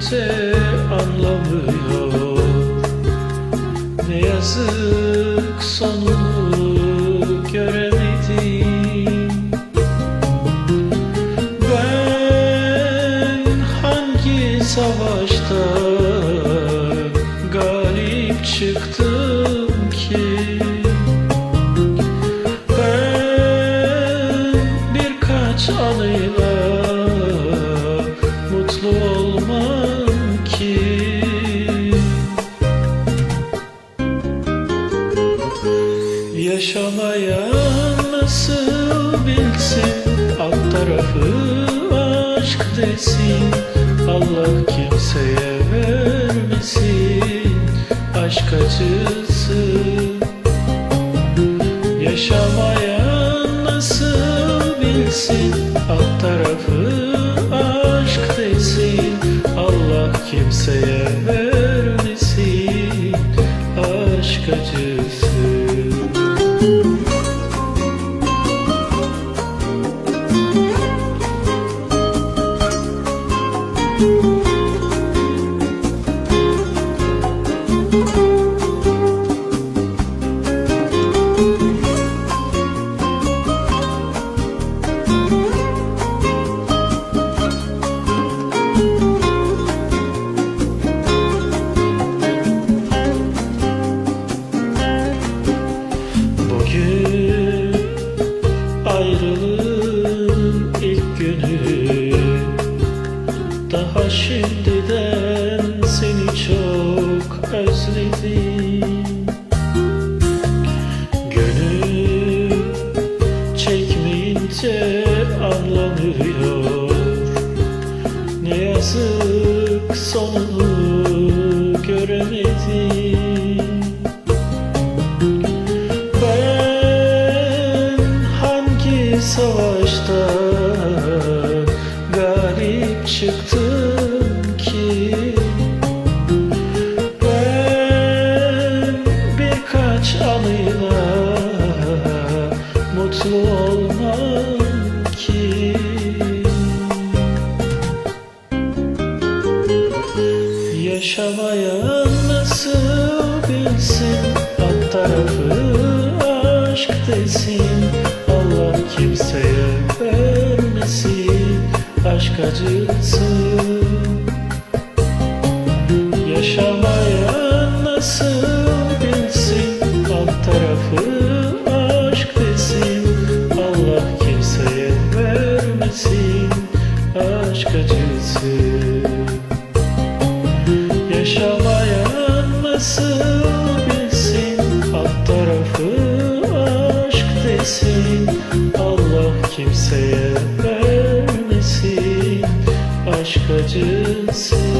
çekmeyince anlamıyor. Ne yazık sonunu göremedim. Ben hangi savaşta galip çıktım ki? Ben birkaç anıyla Yaşamayan nasıl bilsin Alt tarafı aşk desin. Allah kimseye vermesin Aşk acısı ayrılığın ilk günü. Daha şimdiden seni çok özledim. Gönül çekmeyince anlamıyor. Ne yazık sonunu göremedim çıktım ki Ben birkaç anıyla mutlu olmam ki. Yaşamayan nasıl bilsin Alt tarafı aşk desin Aşk acısı. Yaşamayan nasıl bilsin? Alt tarafı aşk desin. Allah kimseye vermesin Aşk acısı. Yaşamayan nasıl bilsin? Alt tarafı aşk desin. Allah kimseye vermesin Aşk acısı